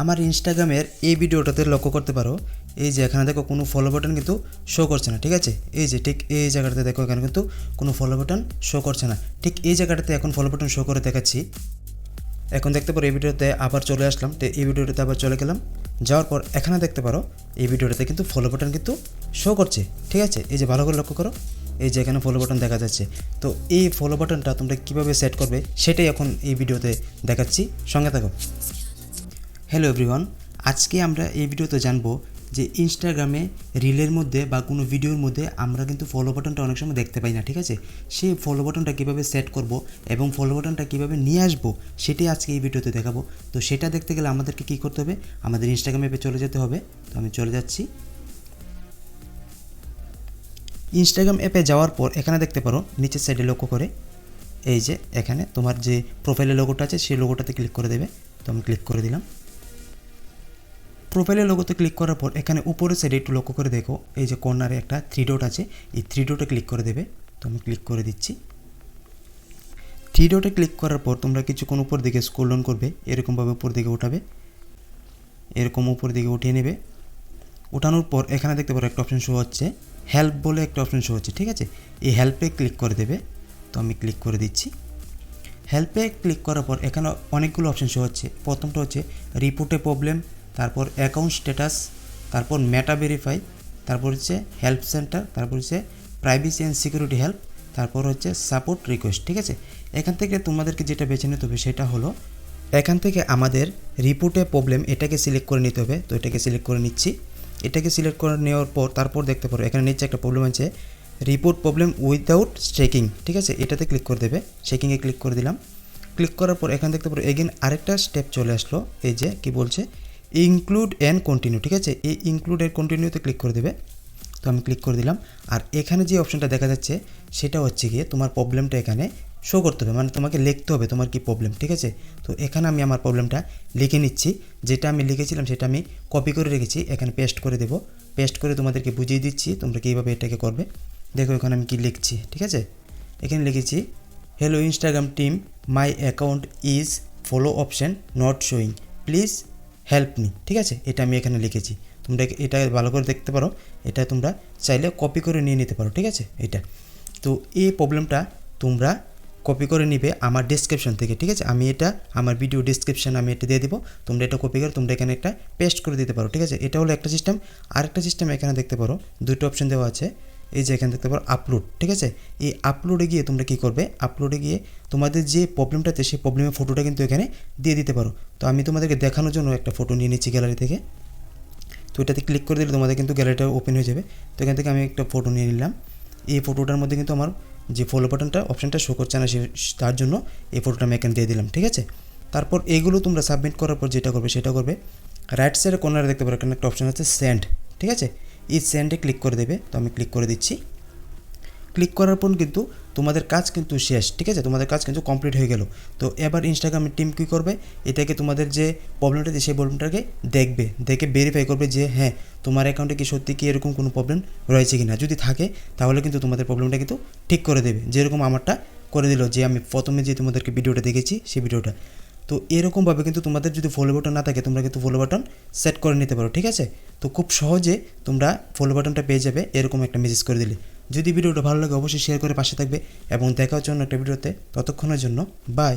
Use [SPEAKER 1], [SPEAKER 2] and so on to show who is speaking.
[SPEAKER 1] আমার ইনস্টাগ্রামের এই ভিডিওটাতে লক্ষ্য করতে পারো। এই যে এখানে দেখো কোনো ফলো বাটন কিন্তু শো করছে না, ঠিক আছে? এই যে ঠিক এই জায়গাটাতে দেখো এখানে কিন্তু কোনো ফলো বাটন শো করছে না। ঠিক এই জায়গাটাতে এখন ফলো বাটন শো করে দেখাচ্ছি। এখন দেখতে পারো এই ভিডিওতে আবার চলে আসলাম। তো এই ভিডিওটাতে আবার চলে গেলাম। যাওয়ার পর এখানে দেখতে পারো এই ভিডিওটাতে কিন্তু ফলো বাটন কিন্তু শো করছে, ঠিক আছে? এই যে ভালো করে লক্ষ্য করো, এই যে এখানে ফলো বাটন দেখা যাচ্ছে। তো এই ফলো বাটনটা তোমরা কীভাবে সেট করবে সেটাই এখন এই ভিডিওতে দেখাচ্ছি। সঙ্গে থাকো। হ্যালো এভরিওয়ান আজকে আমরা এই ভিডিওতে জানব যে ইনস্টাগ্রামে রিলের মধ্যে বা কোনো ভিডিওর মধ্যে আমরা কিন্তু ফলো বাটনটা অনেক সময় দেখতে পাই না, ঠিক আছে? সেই ফলো বাটনটা কীভাবে সেট করব এবং ফলো বাটনটা কীভাবে নিয়ে আসব সেটাই আজকে এই ভিডিওতে দেখাবো। তো সেটা দেখতে গেলে আমাদেরকে কী করতে হবে? আমাদের ইনস্টাগ্রাম অ্যাপে চলে যেতে হবে। তো আমি চলে যাচ্ছি। ইনস্টাগ্রাম অ্যাপে যাওয়ার পর এখানে দেখতে পারো, নিচের সাইডে লক্ষ্য করে, এই যে এখানে তোমার যে প্রোফাইলের লোগোটা আছে, সেই লোগোটাতে ক্লিক করে দেবে। তো আমি ক্লিক করে দিলাম। প্রোফাইলের লোগোতে ক্লিক করার পর, এখানে উপরের সাইডে একটু লক্ষ্য করে দেখো, এই যে কর্নারে একটা থ্রি ডট আছে, এই থ্রি ডটে ক্লিক করে দেবে। তো আমি ক্লিক করে দিচ্ছি। থ্রি ডটে ক্লিক করার পর তোমরা কিছুক্ষণ উপর দিকে স্ক্রোল ডাউন করবে, এরকমভাবে উপর দিকে উঠাবে। এরকম উপর দিকে উঠিয়ে নেবে। ওঠানোর পর এখানে দেখতে পারো একটা অপশন শো হচ্ছে হেল্প বলে একটা অপশন শো হচ্ছে, ঠিক আছে? এই হেল্পে ক্লিক করে দেবে। তো আমি ক্লিক করে দিচ্ছি। হেল্পে ক্লিক করার পর এখানে অনেকগুলো অপশন শো হচ্ছে। প্রথমটা হচ্ছে রিপোর্টে প্রবলেম তারপর অ্যাকাউন্ট স্ট্যাটাস তারপর মেটা ভেরিফাই তারপর হচ্ছে হেল্প সেন্টার তারপর হচ্ছে প্রাইভেসি অ্যান্ড সিকিউরিটি হেল্প তারপর হচ্ছে সাপোর্ট রিকোয়েস্ট ঠিক আছে? এখান থেকে তোমাদেরকে যেটা বেছে নিতে হবে সেটা হলো, এখান থেকে আমাদের রিপোর্টে প্রবলেম এটাকে সিলেক্ট করে নিতে হবে, তো এটাকে সিলেক্ট করে নিচ্ছি। এটাকে সিলেক্ট করে নেওয়ার পর, তারপর দেখতে পারো, এখানে নিচে একটা প্রবলেম আছে রিপোর্ট প্রবলেম উইদাউট স্ট্রেকিং ঠিক আছে? এটাতে ক্লিক করে দেবে চেকিংয়ে ক্লিক করে দিলাম। ক্লিক করার পর এখানে দেখতে পারো এগেন আরেকটা স্টেপ চলে আসলো, এই যে কি বলছে ইনক্লুড অ্যান্ড কন্টিনিউ ঠিক আছে? এই ইনক্লুড অ্যান্ড কন্টিনিউতে ক্লিক করে দেবে। তো আমি ক্লিক করে দিলাম। আর এখানে যে অপশনটা দেখা যাচ্ছে, সেটা হচ্ছে গিয়ে তোমার প্রবলেমটা এখানে শো করতে হবে। মানে তোমাকে লিখতে হবে তোমার কি প্রবলেম ঠিক আছে? তো এখানে আমি আমার প্রবলেমটা লিখে নিচ্ছি। যেটা আমি লিখেছিলাম, সেটা আমি কপি করে রেখেছি। এখানে পেস্ট করে দেবো। পেস্ট করে তোমাদেরকে বুঝিয়ে দিচ্ছি তোমরা কীভাবে এটাকে করবে। দেখো এখানে আমি কি লিখছি, ঠিক আছে? এখানে লিখেছি hello Instagram team my account is follow option not showing please help me ঠিক আছে? এটা আমি এখানে লিখেছি। তোমরা এটা ভালো করে দেখতে পারো। এটা তোমরা চাইলে কপি করে নিয়ে নিতে পারো, ঠিক আছে? এটা। তো এই প্রবলেমটা তোমরা কপি করে নিবে আমার ডিসক্রিপশন থেকে, ঠিক আছে? আমি এটা, আমার ভিডিও ডিসক্রিপশন আমি এটা দিয়ে দেবো। তোমরা এটা কপি করে, তোমরা এখানে একটা পেস্ট করে দিতে পারো, ঠিক আছে? এটা হলো একটা সিস্টেম আরেকটা সিস্টেম এখানে দেখতে পারো। দুটো অপশন দেওয়া আছে। এই যে এখানে দেখতে পারো আপলোড ঠিক আছে? এই আপলোডে গিয়ে তোমরা কী করবে? আপলোডে গিয়ে তোমাদের যে প্রবলেমটাতে সেই প্রবলেমের ফটোটা কিন্তু এখানে দিয়ে দিতে পারো। তো আমি তোমাদেরকে দেখানোর জন্য একটা ফটো নিয়ে নিচ্ছি গ্যালারি থেকে। তো এটাতে ক্লিক করে দিলে তোমাদের কিন্তু গ্যালারিটা ওপেন হয়ে যাবে। তো এখান থেকে আমি একটা ফটো নিয়ে নিলাম। এই ফটোটার মধ্যে কিন্তু আমার যে ফলো বাটনটা অপশানটা শো করছে না সে, তার জন্য এই ফটোটা আমি এখানে দিয়ে দিলাম, ঠিক আছে? তারপর এগুলো তোমরা সাবমিট করার পর যেটা করবে, সেটা করবে। রাইট সাইডে কর্নারে দেখতে পারো, এখানে একটা অপশান আছে সেন্ড ঠিক আছে? এই সেন্ডে ক্লিক করে দেবে। তো আমি ক্লিক করে দিচ্ছি। ক্লিক করার পর কিন্তু তোমাদের কাজ কিন্তু শেষ, ঠিক আছে? তোমাদের কাজ কিন্তু কমপ্লিট হয়ে গেল। তো এবার ইনস্টাগ্রামের টিম কী করবে? এটাকে তোমাদের যে প্রবলেমটা সেই প্রবলেমটাকে দেখবে। দেখে ভেরিফাই করবে যে হ্যাঁ তোমার অ্যাকাউন্টে কি সত্যি কি এরকম কোনো প্রবলেম রয়েছে কি না যদি থাকে, তাহলে কিন্তু তোমাদের প্রবলেমটা কিন্তু ঠিক করে দেবে। যেরকম আমারটা করে দিল যে, আমি প্রথমে যে তোমাদেরকে ভিডিওটা দেখেছি, সেই ভিডিওটা তো এরকমভাবে কিন্তু তোমাদের যদি ফলো বাটন না থাকে, তোমরা কিন্তু ফলো বাটন সেট করে নিতে পারো, ঠিক আছে? তো খুব সহজে তোমরা ফলো বাটনটা পেয়ে যাবে, এরকম একটা মেসেজ করে দিলে। যদি ভিডিওটা ভালো লাগে, অবশ্যই শেয়ার করে পাশে থাকবে এবং দেখার জন্য একটা ভিডিওতে। ততক্ষণের জন্য বাই